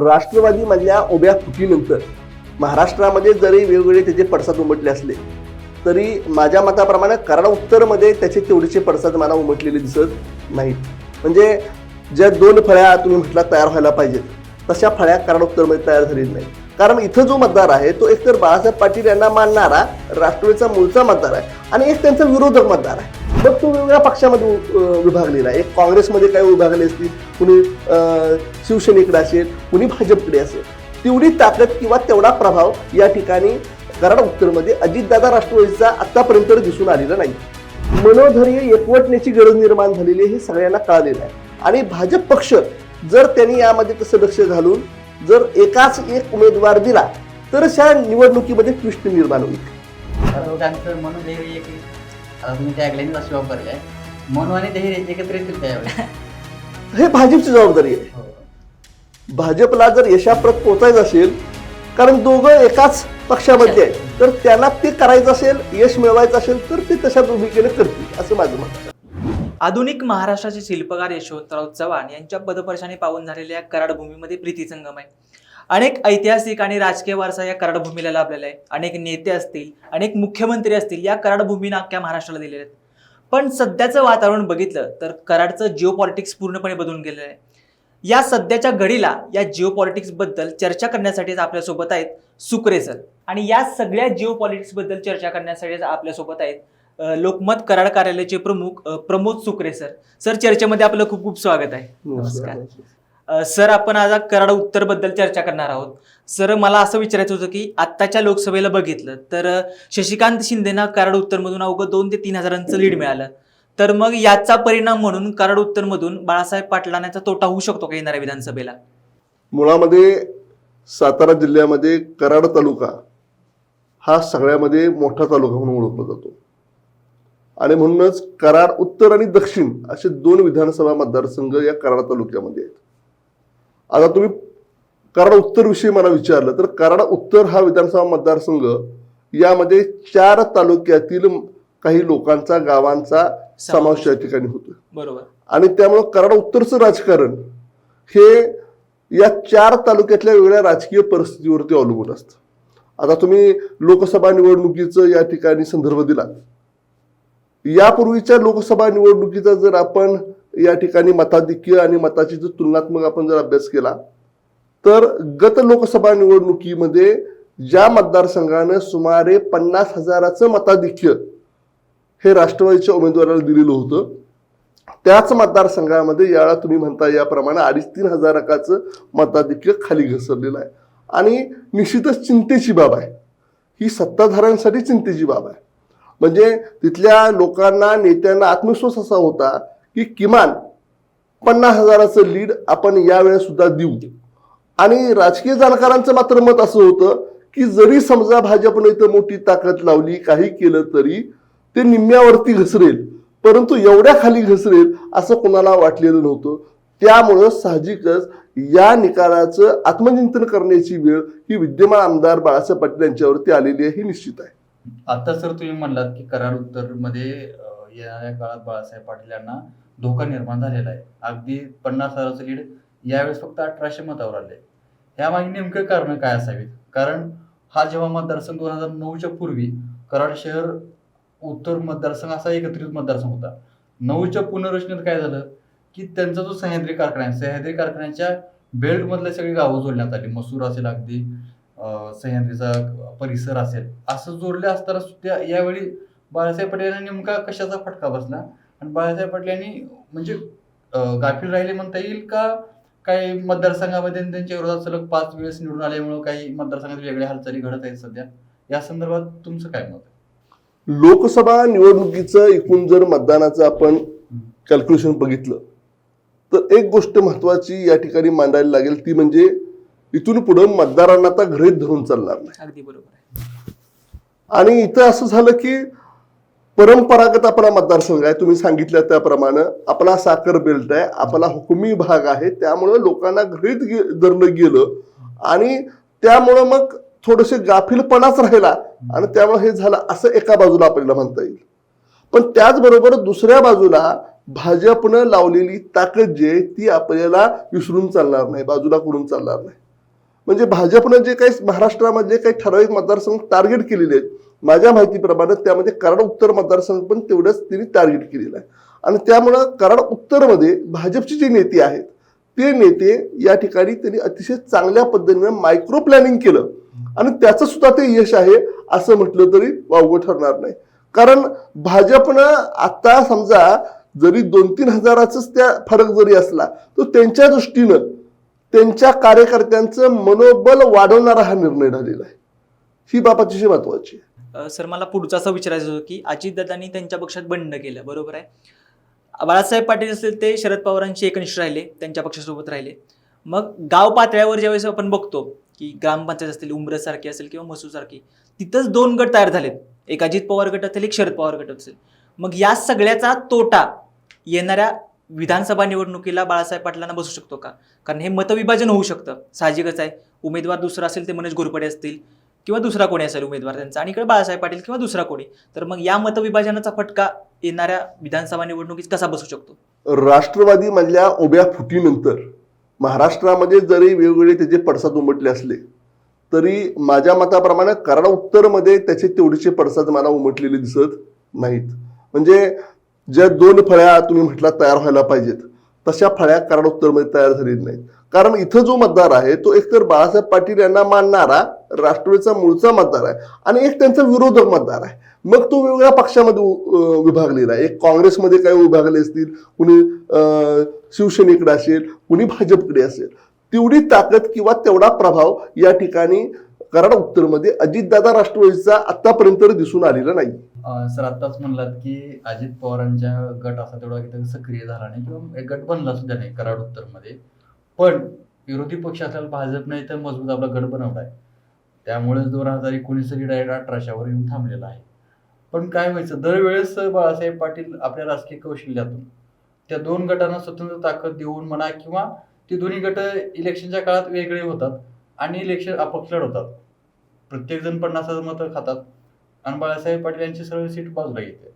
राष्ट्रवादी मधल्या उभ्या फुटीनंतर महाराष्ट्रामध्ये जरी वेगवेगळे त्याचे पडसाद उमटले असले तरी माझ्या मताप्रमाणे कराड उत्तरमध्ये त्याचे तेवढेचे पडसाद मला उमटलेले दिसत नाहीत. म्हणजे ज्या दोन फळ्या तुम्ही म्हटला तयार व्हायला पाहिजेत तशा फळ्या कराड उत्तरमध्ये तयार झालेल्या नाहीत. कारण इथं जो मतदार आहे तो एकतर बाळासाहेब पाटील यांना मानणारा राष्ट्रवादीचा मूळचा मतदार आहे आणि एक त्यांचा विरोधक मतदार आहे. मग तो वेगवेगळ्या पक्षामध्ये विभागलेला आहे. एक काँग्रेसमध्ये काही विभागले असतील कुणी शिवसेनेकडे असेल कुणी भाजपकडे असेल. तेवढी ताकद किंवा तेवढा प्रभाव या ठिकाणी कराड उत्तरमध्ये अजितदादा राष्ट्रवादीचा आत्तापर्यंत दिसून आलेला नाही. मनोधैर्य एकवटण्याची गरज निर्माण झालेली हे सगळ्यांना कळालेलं आहे. आणि भाजप पक्ष जर त्यांनी यामध्ये तसं लक्ष घालून जर एकाच एक उमेदवार दिला तर अशा निवडणुकीमध्ये ट्विस्ट निर्माण होईल. म्हणून एक तुम्ही आहे. आणि धैर्य हे भाजपची जबाबदारी आहे. हो. भाजपला जर यशाप्रत पोचायचं असेल कारण दोघं एकाच पक्षामध्ये आहेत तर त्यांना ते करायचं असेल यश मिळवायचं असेल तर ते तशा भूमिकेने करतील असं माझं मत आहे. आधुनिक महाराष्ट्राचे शिल्पकार यशवंतराव चव्हाण यांच्या पदपर्शाने पावन झालेल्या कराडभूमीमध्ये कराड भूमीमध्ये प्रीती संगम आहे. अनेक ऐतिहासिक आणि राजकीय वारसा या कराड भूमीला लाभलेला आहे. अनेक नेते असतील अनेक मुख्यमंत्री असतील या कराडभूमीनं अख्ख्या महाराष्ट्राला दिलेले आहेत. पण सध्याचं वातावरण बघितलं तर कराडचं जिओ पॉलिटिक्स पूर्णपणे बदलून गेलेलं आहे. या सध्याच्या घडीला या जिओ बद्दल चर्चा करण्यासाठीच आपल्यासोबत आहेत सुक्रे सर. आणि या सगळ्या जिओ बद्दल चर्चा करण्यासाठीच आपल्यासोबत आहेत लोकमत कराड कार्यालयाचे प्रमुख प्रमोद सुक्रे सर. सर चर्चेमध्ये आपलं खूप खूप स्वागत आहे. नमस्कार. सर आपण आज कराड उत्तरबद्दल चर्चा करणार आहोत. सर मला असं विचारायचं होतं की आत्ताच्या लोकसभेला बघितलं तर शशिकांत शिंदेना कराड उत्तरमधून अवघं दोन ते तीन हजारांचं लीड मिळालं. तर मग याचा परिणाम म्हणून कराड उत्तरमधून बाळासाहेब पाटलांचा तोटा होऊ शकतो का येणाऱ्या विधानसभेला? मुळामध्ये सातारा जिल्ह्यामध्ये कराड तालुका हा सगळ्यामध्ये मोठा तालुका म्हणून ओळखला जातो. आणि म्हणूनच कराड उत्तर आणि दक्षिण असे दोन विधानसभा मतदारसंघ या कराड तालुक्यामध्ये आहेत. आता तुम्ही कराड उत्तर विषयी मला विचारलं तर कराड उत्तर हा विधानसभा मतदारसंघ यामध्ये चार तालुक्यातील काही लोकांचा गावांचा समावेश या ठिकाणी होतो बरोबर. आणि त्यामुळं कराड उत्तरचं राजकारण हे या चार तालुक्यातल्या वेगळ्या राजकीय परिस्थितीवरती अवलंबून असतं. आता तुम्ही लोकसभा निवडणुकीचं या ठिकाणी संदर्भ दिला यापूर्वीच्या लोकसभा निवडणुकीचा जर आपण या ठिकाणी मताधिक्य आणि मताची जर तुलनात्मक आपण जर अभ्यास केला तर गत लोकसभा निवडणुकीमध्ये ज्या मतदारसंघानं सुमारे पन्नास हजाराचं मताधिक्य हे राष्ट्रवादीच्या उमेदवाराला दिलेलं होतं त्याच मतदारसंघामध्ये यावेळा तुम्ही म्हणता याप्रमाणे अडीच तीन हजाराकाचं मताधिक्य खाली घसरलेलं आहे. आणि निश्चितच चिंतेची बाब आहे. ही सत्ताधाऱ्यांसाठी चिंतेची बाब आहे. म्हणजे तिथल्या लोकांना नेत्यांना आत्मविश्वास असा होता की किमान पन्नास हजाराचं लीड आपण यावेळेस सुद्धा देऊ. आणि राजकीय जाणकारांचं मात्र मत असं होतं की जरी समजा भाजपनं इथं मोठी ताकद लावली काही केलं तरी ते निम्म्यावरती घसरेल परंतु एवढ्या खाली घसरेल असं कोणाला वाटलेलं नव्हतं. त्यामुळं साहजिकच या निकालाचं आत्मचिंतन करण्याची वेळ ही विद्यमान आमदार बाळासाहेब पाटील यांच्यावरती आलेली आहे ही निश्चित आहे. आता सर तुम्ही म्हणलात की कराड उत्तरमध्ये या काळात बाळासाहेब पाटील यांना धोका निर्माण झालेला आहे. अगदी पन्नास हजाराचं लीड यावेळेस फक्त अठराशे मतावर आले. यामागे नेमकं कारण काय असावीत? कारण हा जेव्हा मतदारसंघ दोन हजार नऊच्या पूर्वी कराड शहर उत्तर मतदारसंघ असा एकत्रित मतदारसंघ होता. नऊच्या पुनर्रचनेत काय झालं? की त्यांचा जो सह्याद्री कारखाना आहे सह्याद्री कारखान्याच्या बेल्टमधले सगळी गावं जोडण्यात आली. मसूर असेल अगदी सह्याद्रीचा परिसर असेल. असं जोडले असताना सुद्धा यावेळी बाळासाहेब पाटील यांना नेमका कशाचा फटका बसला? आणि बाळासाहेब पाटील यांनी म्हणजे गाफील राहिले म्हणता येईल का? काही मतदारसंघामध्ये त्यांच्या विरोधात सलग पाच वेळेस निवडून आल्यामुळे काही मतदारसंघात वेगळ्या हालचाली घडत आहेत सध्या? या संदर्भात तुमचं काय मत? लोकसभा निवडणुकीचं एकूण जर मतदानाचं आपण कॅल्क्युलेशन बघितलं तर एक गोष्ट महत्वाची या ठिकाणी मांडायला लागेल ती म्हणजे इथून पुढे मतदारांना आता घरीत धरून चालणार नाही. अगदी बरोबर आणि इथं असं झालं की परंपरागत आपला मतदारसंघ आहे तुम्ही सांगितलं त्याप्रमाणे आपला साखर बेल्ट आहे आपला हुकुमी भाग आहे त्यामुळं लोकांना घरीत धरलं गेलं आणि त्यामुळं मग थोडेसे गाफीलपणाच राहिला आणि त्यामुळे हे झालं असं एका बाजूला आपल्याला म्हणता येईल. पण त्याचबरोबर दुसऱ्या बाजूला भाजपनं लावलेली ताकद जी आहे ती आपल्याला विसरून चालणार नाही बाजूला करून चालणार नाही. म्हणजे भाजपनं जे काही महाराष्ट्रामध्ये काही ठराविक मतदारसंघ टार्गेट केलेले आहेत माझ्या माहितीप्रमाणे त्यामध्ये कराड उत्तर मतदारसंघ पण तेवढंच त्यांनी टार्गेट केलेलं आहे. आणि त्यामुळं कराड उत्तरमध्ये भाजपचे जे नेते आहेत ते नेते या ठिकाणी त्यांनी अतिशय चांगल्या पद्धतीनं मायक्रो प्लॅनिंग केलं. आणि त्याचं सुद्धा ते यश आहे असं म्हटलं तरी वावगं ठरणार नाही. कारण भाजपनं आता समजा जरी दोन तीन हजाराचाच त्या फरक जरी असला तर त्यांच्या दृष्टीनं त्यांच्या कार्यकर्त्यांचं मनोबल वाढवणारा हा निर्णय झालेला आहे. ही बाब अतिशय महत्वाची आहे. सर मला पुढचं असं विचारायचं होतं की अजितदादांनी त्यांच्या पक्षात बंड केलं बरोबर आहे? बाळासाहेब पाटील असतील ते शरद पवारांशी एकनिष्ठ राहिले त्यांच्या पक्षासोबत राहिले. मग गाव पातळ्यावर ज्यावेळेस आपण बघतो की ग्रामपंचायत असतील उमरस सारखी असेल किंवा मसूर सारखी तिथंच दोन गट तयार झालेत. एक अजित पवार गट असेल एक शरद पवार गट असेल. मग या सगळ्याचा तोटा येणाऱ्या विधानसभा निवडणुकीला बाळासाहेब पाटलांना बसू शकतो का? कारण हे मतविभाजन होऊ शकतं. साहजिकच आहे. उमेदवार दुसरा असेल ते मनोज घोरपडे असतील किंवा दुसरा कोणी असेल उमेदवार त्यांचा. आणि इकडे बाळासाहेब पाटील किंवा दुसरा कोणी. तर मग या मतविभाजनाचा फटका येणाऱ्या विधानसभा निवडणुकीत कसा बसू शकतो? राष्ट्रवादी मधल्या उभ्या फुटीनंतर महाराष्ट्रामध्ये जरी वेगवेगळे त्याचे पडसाद उमटले असले तरी माझ्या मताप्रमाणे कराड उत्तरमध्ये त्याचे तेवढेचे पडसाद मला उमटलेले दिसत नाहीत. म्हणजे ज्या दोन फळ्या तुम्ही म्हटला तयार व्हायला पाहिजेत तशा फळ्या कारण उत्तरमध्ये तयार झालेल्या नाहीत. कारण इथं जो मतदार आहे तो एकतर बाळासाहेब पाटील यांना मानणारा राष्ट्रवादीचा मूळचा मतदार आहे आणि एक त्यांचा विरोधक मतदार आहे. मग तो वेगवेगळ्या पक्षामध्ये विभागलेला आहे. एक काँग्रेसमध्ये काही विभागले असतील कुणी शिवसेनेकडे असेल कुणी भाजपकडे असेल. तेवढी ताकद किंवा तेवढा प्रभाव या ठिकाणी कराड उत्तरमध्ये अजितदादा राष्ट्रवादीचा आतापर्यंत दिसून आलेला नाही. सर आताच म्हणलात की अजित पवारांच्या गट असा तेवढा सक्रिय झाला नाही किंवा एक गट बनला सुद्धा नाही कराड उत्तरमध्ये. पण विरोधी पक्ष असल्याला भाजपने तर मजबूत आपला गट बनवलाय. त्यामुळेच दोन हजार एकोणीस डायरेक्ट अठराशावर येऊन थांबलेला आहे. पण काय व्हायचं? दरवेळेस बाळासाहेब पाटील आपल्या राजकीय कौशल्यातून त्या दोन गटांना स्वतंत्र ताकद देऊन म्हणा किंवा ती दोन्ही गट इलेक्शनच्या काळात वेगळे होतात. आणि इलेक्शन अपक्ष लढवतात प्रत्येक जण पन्नास हजार मतं खातात. आणि बाळासाहेब पाटील यांची सरळ सीट बाजूला येते.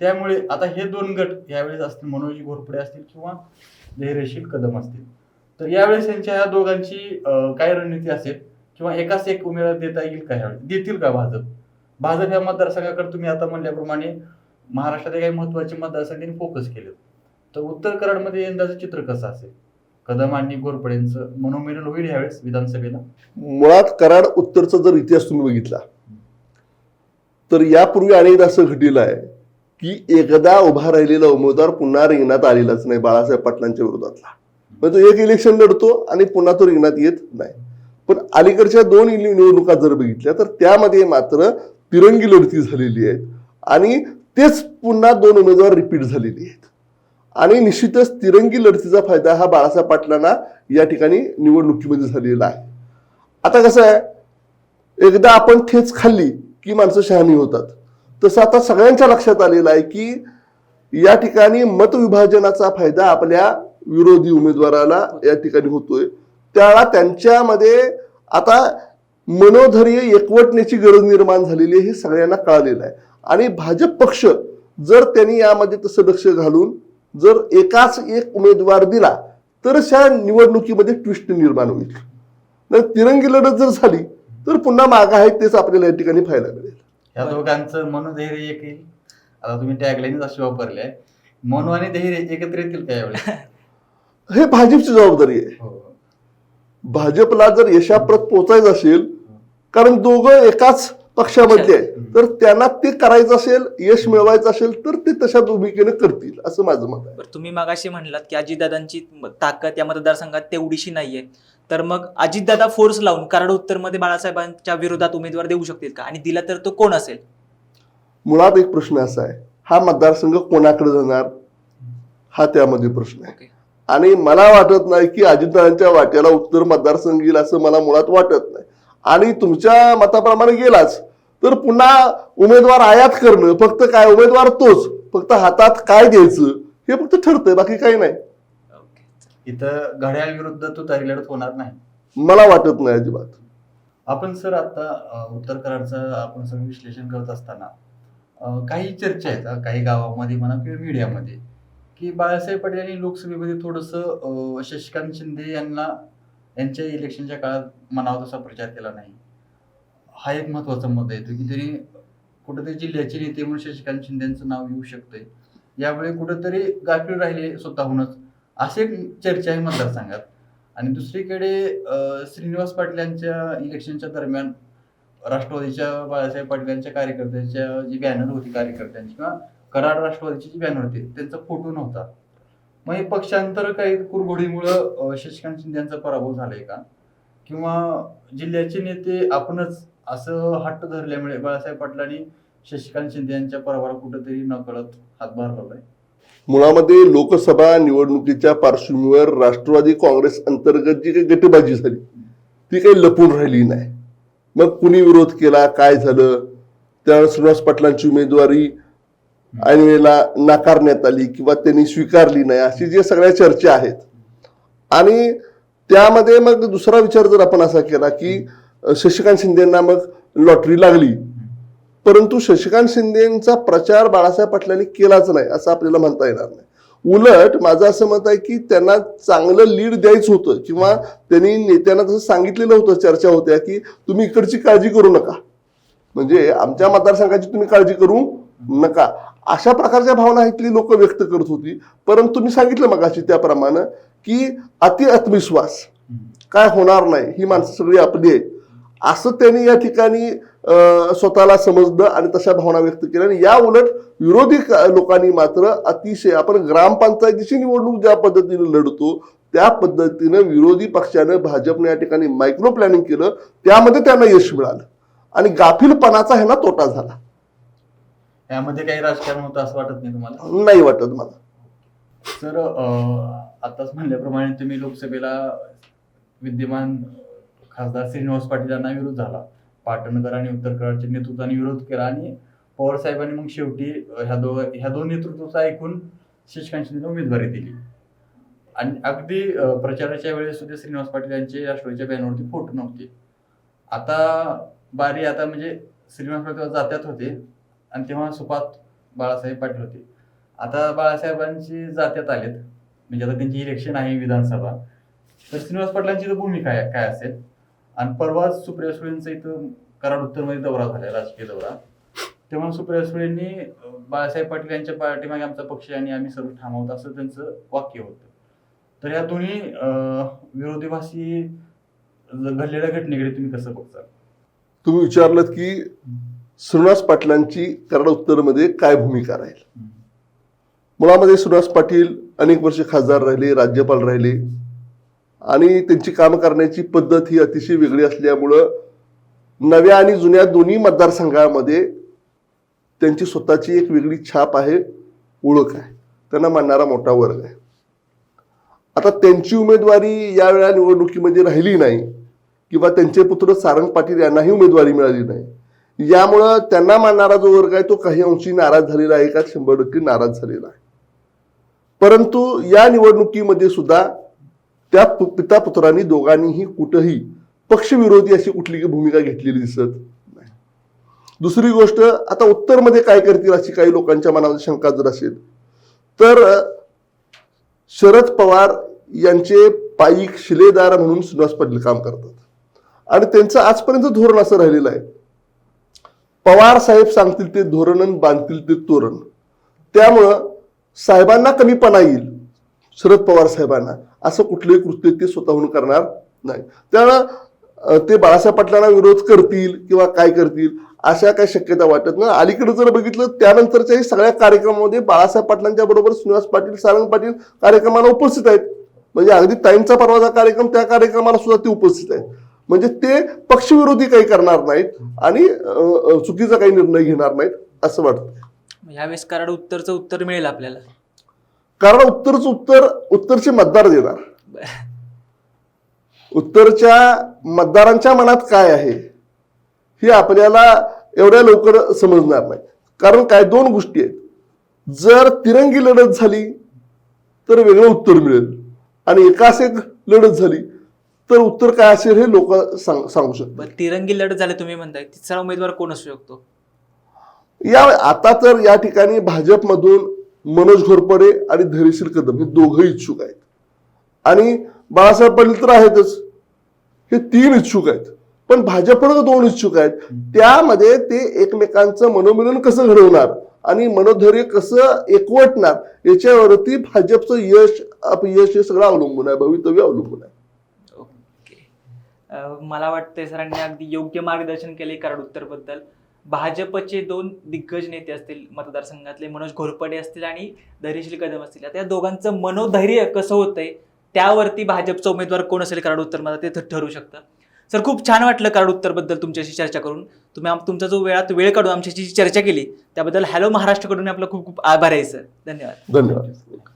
त्यामुळे आता हे दोन गट यावेळेस असतील मनोज घोरपडे असतील किंवा धैर्यशील कदम असतील. तर यावेळेस यांच्या या दोघांची काय रणनीती असेल किंवा एकाच एक उमेदवार देता येईल का यावेळेस देतील का भाजप? भाजप या मतदारसंघाकडे तुम्ही आता म्हणल्याप्रमाणे महाराष्ट्रातले काही महत्त्वाचे मतदारसंघांनी फोकस केले तर उत्तर कराडमध्ये यंदाचं चित्र कसं असेल? कदम आणि घोरपडेंचं मनोमिलन होईल यावेळेस विधानसभेला? मुळात कराड उत्तरचा जर इतिहास तुम्ही बघितला तर यापूर्वी अनेकदा असं घडलेलं आहे की एकदा उभा राहिलेला उमेदवार पुन्हा रिंगणात आलेलाच नाही बाळासाहेब पाटलांच्या विरोधातला. म्हणजे तो एक इलेक्शन लढतो आणि पुन्हा तो रिंगणात येत नाही. पण अलीकडच्या दोन निवडणुका जर बघितल्या तर त्यामध्ये मात्र तिरंगी लढती झालेली आहेत आणि तेच पुन्हा दोन उमेदवार रिपीट झालेली आहेत. आणि निश्चितच तिरंगी लढतीचा फायदा हा बाळासाहेब पाटलांना या ठिकाणी निवडणुकीमध्ये झालेला आहे. आता कसं आहे एकदा आपण ठेच खाल्ली की माणसं शहाणी होतात. तसं आता सगळ्यांच्या लक्षात आलेलं आहे की या ठिकाणी मतविभाजनाचा फायदा आपल्या विरोधी उमेदवाराला या ठिकाणी होतोय. त्याला त्यांच्यामध्ये आता मनोधैर्य एकवटण्याची गरज निर्माण झालेली आहे हे सगळ्यांना कळालेलं आहे. आणि भाजप पक्ष जर त्यांनी यामध्ये तसं लक्ष घालून जर एकाच एक उमेदवार दिला तरच ह्या निवडणुकीमध्ये ट्विस्ट निर्माण होईल. नाही तिरंगी लढत जर झाली तर पुन्हा माग आहे तेच आपल्याला या ठिकाणी पाहायला मिळेल. या. दोघांचं मनोधैर्य एक येईल आता तुम्ही टॅगलाईनच अशी वापरली. आहे मनो आणि धैर्य एकत्र येतील का यावेळेस हे भाजपची जबाबदारी आहे. हो. भाजपला जर यशाप्रत पोचायचं असेल कारण दोघं एकाच पक्षामधले आहेत. तर त्यांना ते करायचं असेल यश मिळवायचं असेल तर ते तशा भूमिकेने करतील असं माझं मत आहे. तुम्ही मागाशी म्हणलात की अजितदादांची ताकद या मतदारसंघात तेवढीशी नाहीये. तर मग अजितदादा फोर्स लावून कराड उत्तरमध्ये बाळासाहेबांच्या विरोधात उमेदवार देऊ शकतील का? आणि दिला तर तो कोण असेल? मुळात एक प्रश्न असा आहे हा मतदारसंघ कोणाकडे जाणार? हा त्यामध्ये प्रश्न आहे. आणि मला वाटत नाही की अजितदादांच्या वाट्याला उत्तर मतदारसंघ येईल असं मला मुळात वाटत नाही. आणि तुमच्या मताप्रमाणे गेलाच. तर पुन्हा उमेदवार आयात करणं फक्त काय उमेदवार तोच फक्त हातात काय द्यायचं हे फक्त ठरतंय बाकी काही नाही. इथं घड्याळ विरुद्ध तू तारी लढत होणार नाही. मला वाटत नाही अजिबात. आपण सर आता अं, उत्तर कराडचं आपण सगळं विश्लेषण करत असताना काही चर्चा आहेत काही गावामध्ये म्हणा किंवा मीडियामध्ये की बाळासाहेब पाटील यांनी लोकसभेमध्ये थोडंसं शशिकांत शिंदे यांना यांच्या इलेक्शनच्या काळात मनावा तसा प्रचार केला नाही. हा एक महत्त्वाचा मुद्दा येतो की त्यांनी कुठेतरी जिल्ह्याचे नेते म्हणून शशिकांत शिंदेचं नाव येऊ शकतंय. यावेळी कुठेतरी गाफील राहिले स्वतःहूनच. अशी एक चर्चा आहे मतदारसंघात. आणि दुसरीकडे श्रीनिवास पाटील यांच्या इलेक्शनच्या दरम्यान राष्ट्रवादीच्या बाळासाहेब पाटील यांच्या कार्यकर्त्यांच्या जी बॅनर होती कार्यकर्त्यांची किंवा कराड राष्ट्रवादीची जी बॅनर होती त्यांचा फोटो नव्हता. मग हे पक्षांतर काही कुरघोडीमुळं शशिकांत शिंदे यांचा पराभव झालाय का? किंवा जिल्ह्याचे नेते आपणच असं हट्ट धरल्यामुळे बाळासाहेब पाटलांनी शशिकांत शिंदे यांच्या पराभवाला कुठेतरी नकळत हातभार लावलाय. मुळामध्ये लोकसभा निवडणुकीच्या पार्श्वभूमीवर राष्ट्रवादी काँग्रेस अंतर्गत जी काही गटबाजी झाली ती काही लपून राहिली नाही. मग कुणी विरोध केला काय झालं? त्यावेळेस श्रीनिवास पाटलांची उमेदवारी ऐन वेळेला नाकारण्यात आली किंवा त्यांनी स्वीकारली नाही अशी जे सगळ्या चर्चा आहेत. आणि त्यामध्ये मग दुसरा विचार जर आपण असा केला की शशिकांत शिंदेना मग लॉटरी लागली. परंतु शशिकांत शिंदेचा प्रचार बाळासाहेब पाटलांनी केलाच नाही असं आपल्याला म्हणता येणार नाही. उलट माझं असं मत आहे की त्यांना चांगलं लीड द्यायचं होतं किंवा त्यांनी नेत्यांना तसं सांगितलेलं होतं चर्चा होत्या की तुम्ही इकडची काळजी करू नका. म्हणजे आमच्या मतदारसंघाची तुम्ही काळजी करू नका. अशा प्रकारच्या भावना इथली लोक व्यक्त करत होती. परंतु मी सांगितलं मगाशी त्याप्रमाणे की अति आत्मविश्वास. काय होणार नाही ही माणसं सगळी आपली आहे. असं त्यांनी या ठिकाणी स्वतःला समजलं आणि तशा भावना व्यक्त केल्या. आणि या उलट विरोधी लोकांनी मात्र अतिशय आपण ग्रामपंचायतीची निवडणूक ज्या पद्धतीने लढतो त्या पद्धतीनं विरोधी पक्षानं भाजपने या ठिकाणी मायक्रो प्लॅनिंग केलं त्यामध्ये त्यांना यश मिळालं. आणि गाफीलपणाचा ह्यांना तोटा झाला. यामध्ये काही राजकारण होतं असं वाटत नाही तुम्हाला? नाही वाटत मला. सर आताच म्हणल्याप्रमाणे तुम्ही लोकसभेला विद्यमान खासदार श्रीनिवास पाटील यांना विरोध झाला. पाटणकर आणि उत्तरकरांच्या नेतृत्वाने विरोध केला आणि पवार साहेबांनी मग शेवटी ह्या दो ह्या दोन नेतृत्वाचा ऐकून शिक्षकांची उमेदवारी दिली. आणि अगदी प्रचाराच्या वेळेस सुद्धा श्रीनिवास पाटील यांचे राष्ट्रवादीच्या बॅनरवरती फोटो नव्हते. आता बारी आता म्हणजे श्रीनिवास पाटील जात्यात होते आणि तेव्हा सुपात बाळासाहेब पाटील होते. आता बाळासाहेबांची जात्यात आलेत. म्हणजे आता त्यांची इलेक्शन आहे विधानसभा. तर श्रीनिवास पाटलांची तर भूमिका काय असेल? आणि परवाच सुप्रिया सुळेंचा इथं कराड उत्तरमध्ये दौरा झाला राजकीय दौरा. तेव्हा सुप्रिया सुळेंनी बाळासाहेब पाटील यांच्या पाठीमागे आमचा पक्ष आणि आम्ही सर्व आहोत असं त्यांचं वाक्य होतं. तर या दोन्ही अं, विरोधीभाषी घडलेल्या घटनेकडे तुम्ही कसं बघता? तुम्ही विचारलं की श्रीनिवास पाटलांची कराड उत्तरमध्ये काय भूमिका राहील? मुळामध्ये श्रीनिवास पाटील अनेक वर्ष खासदार राहिले राज्यपाल राहिले. आणि त्यांची काम करण्याची पद्धत ही अतिशय वेगळी असल्यामुळं नव्या आणि जुन्या दोन्ही मतदारसंघामध्ये त्यांची स्वतःची एक वेगळी छाप आहे ओळख आहे. त्यांना मानणारा मोठा वर्ग आहे. आता त्यांची उमेदवारी या वेळा निवडणुकीमध्ये राहिली नाही किंवा त्यांचे पुत्र सारंग पाटील यांनाही उमेदवारी मिळाली नाही. यामुळं त्यांना मानणारा जो वर्ग आहे तो काही अंशी नाराज झालेला आहे का? शंभर टक्के नाराज झालेला आहे. परंतु या निवडणुकीमध्ये सुद्धा त्या पिता पुत्रांनी दोघांनीही कुठंही पक्षविरोधी अशी कुठली भूमिका घेतलेली दिसत नाही. दुसरी गोष्ट आता उत्तरमध्ये काय करतील अशी काही लोकांच्या मनामध्ये शंका जर असेल तर शरद पवार यांचे पायिक शिलेदार म्हणून सुभाष पाटील काम करतात. आणि त्यांचं आजपर्यंत धोरण असं राहिलेलं आहे. पवार साहेब सांगतील ते धोरण बांधतील ते तोरण. त्यामुळं साहेबांना कमीपणा येईल. शरद पवार साहेबांना. असं कुठलंही कृत्य ते स्वतःहून करणार नाही. त्यामुळं ते बाळासाहेब पाटलांना विरोध करतील किंवा काय करतील अशा काही शक्यता वाटत नाही. अलीकडे जर बघितलं त्यानंतरच्याही सगळ्या कार्यक्रमामध्ये बाळासाहेब पाटलांच्या बरोबर श्रीनिवास पाटील सारंग पाटील कार्यक्रमाला उपस्थित आहेत. म्हणजे अगदी टाईमचा परवाचा कार्यक्रम त्या कार्यक्रमाला सुद्धा ते उपस्थित आहेत. म्हणजे ते पक्षविरोधी काही करणार नाहीत आणि चुकीचा काही निर्णय घेणार नाहीत असं वाटतं यावेळेस कराड उत्तरचं उत्तर मिळेल आपल्याला. कारण उत्तरच उत्तर उत्तरचे मतदार देणार. उत्तरच्या मतदारांच्या मनात काय आहे हे आपल्याला एवढ्या लवकर समजणार नाही. कारण काय दोन गोष्टी आहेत. जर तिरंगी लढत झाली तर वेगळं उत्तर मिळेल. आणि एकाच एक लढत झाली तर उत्तर काय असेल हे लोक सांग सांगू शकतात. तिरंगी लढत झाली तुम्ही म्हणताय तिसरा उमेदवार कोण असू शकतो? या आता तर या ठिकाणी भाजपमधून मनोज घोरपडे आणि धैर्यशील कदम हे दोघं इच्छुक आहेत. आणि बाळासाहेब पाटील तर आहेतच. हे तीन इच्छुक आहेत. पण भाजपकडे दोन इच्छुक आहेत. त्यामध्ये ते एकमेकांचं मनोमिलन कसं घडवणार आणि मनोधैर्य कसं एकवटणार याच्यावरती भाजपचं यश अपयश हे सगळं अवलंबून आहे. भवितव्य अवलंबून आहे. मला वाटतंय सरांनी अगदी योग्य मार्गदर्शन केले कराड उत्तरबद्दल भाजपचे दोन दिग्गज नेते असतील मतदारसंघातले मनोज घोरपडे असतील आणि धैर्यशील कदम असतील. आता या दोघांचं मनोधैर्य कसं होतंय त्यावरती भाजपचा उमेदवार कोण असेल कराड उत्तर मला ते ठरू शकतं. सर खूप छान वाटलं कराड उत्तरबद्दल तुमच्याशी चर्चा करून. तुम्ही तुमचा जो वेळात वेळ काढून आमच्याशी चर्चा केली त्याबद्दल हॅलो महाराष्ट्रकडून आपलं खूप खूप आभार आहे सर. धन्यवाद. धन्यवाद.